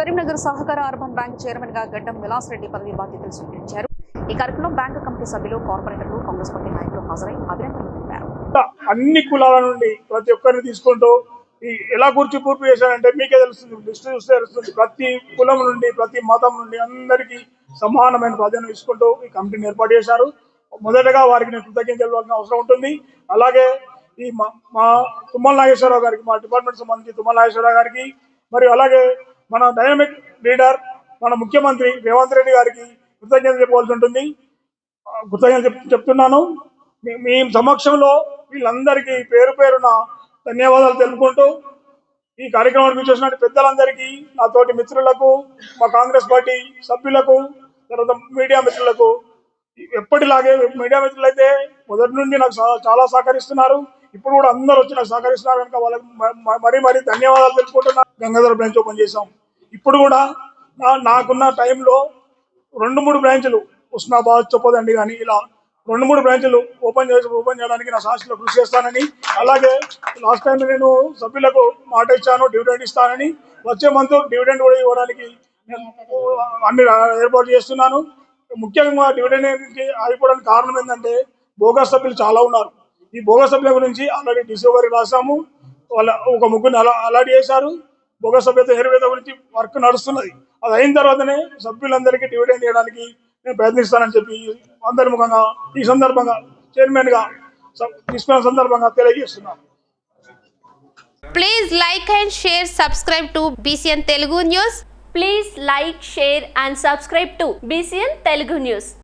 కరీంనగర్ సహకార urban bank చైర్మన్గా గడ్డం విలాస్ రెడ్డి పదవి బాధ్యతలు స్వీకరించారు. ఈ కార్యక్రమంలో బ్యాంకు కమిటీ సభ్యులు కార్పొరేటర్లు కాంగ్రెస్ పార్టీ నాయకులు హాజరై అభినందనలు తెలిపారు. అన్ని కులాల నుండి ప్రతి ఒక్కరిని తీసుకుంటూ ఈ ఎలా గురించి పూర్తి చేశారంటే మీకే తెలుస్తుంది లిస్ట్ చూస్తే తెలుస్తుంది. ప్రతి కులం నుండి ప్రతి మతం నుండి అందరికీ సమానమైన ప్రాధాన్యం ఇచ్చుకుంటూ ఈ కమిటీని ఏర్పాటు చేశారు. మొదటగా వారికి నేను కృతజ్ఞత తెలవాల్సిన అవసరం ఉంటుంది. అలాగే ఈ మా మా తుమ్మల నాగేశ్వరరావు గారికి మా డిపార్ట్మెంట్ సంబంధించి తుమ్మల నాగేశ్వరరావు గారికి మరియు అలాగే మన డైనమిక్ లీడర్ మన ముఖ్యమంత్రి రేవంత్ రెడ్డి గారికి కృతజ్ఞత చెప్పవలసి ఉంటుంది. కృతజ్ఞత చెప్తున్నాను. మీ- సమక్షంలో వీళ్ళందరికీ పేరు పేరున ధన్యవాదాలు తెలుపుకుంటూ ఈ కార్యక్రమానికి చూసిన పెద్దలందరికీ నా తోటి మిత్రులకు మా కాంగ్రెస్ పార్టీ సభ్యులకు తర్వాత మీడియా మిత్రులకు ఎప్పటిలాగే మీడియా మిత్రులైతే మొదటి నుండి నాకు చాలా సహకరిస్తున్నారు. ఇప్పుడు కూడా అందరూ వచ్చి నాకు సహకరిస్తున్నారు కనుక వాళ్ళకి మరీ మరీ ధన్యవాదాలు తెలుపుకుంటున్నా. గంగాధర బ్రాంచ్ ఓపెన్ చేశాం. ఇప్పుడు కూడా నాకున్న టైంలో రెండు మూడు బ్రాంచ్లు ఉస్నాబాద్ చెప్పదండి కానీ ఇలా రెండు మూడు బ్రాంచ్లు ఓపెన్ చేసి ఓపెన్ చేయడానికి నా సాక్షిలో కృషి చేస్తానని అలాగే లాస్ట్ టైం నేను సభ్యులకు మాట ఇచ్చాను డివిడెండ్ ఇస్తానని వచ్చే మంత్ డివిడెండ్ కూడా ఇవ్వడానికి నేను అన్ని ఏర్పాటు చేస్తున్నాను. ముఖ్యంగా డివిడెండ్కి ఆగిపోవడానికి కారణం ఏంటంటే బోగస్ సభ్యులు చాలా ఉన్నారు. ఈ బోగస్ సభ్యుల గురించి ఆల్రెడీ డిసో గారికి రాసాము వాళ్ళ ఒక ముగ్గురిని అలా అలాట్ చేశారు. బొగ సభ్యత ఏరువేత గురించి వర్క్ నడుస్తున్నది. అది అయిన తర్వాతనే సభ్యులందరికీ డివిడెండ్ చేయడానికి నేను ప్రయత్నిస్తానని చెప్పి అందరి ముఖంగా ఈ సందర్భంగా చైర్మన్గా తీసుకున్న సందర్భంగా తెలియజేస్తున్నాను. Please like and share subscribe to BCN Telugu news please like share and subscribe to BCN Telugu news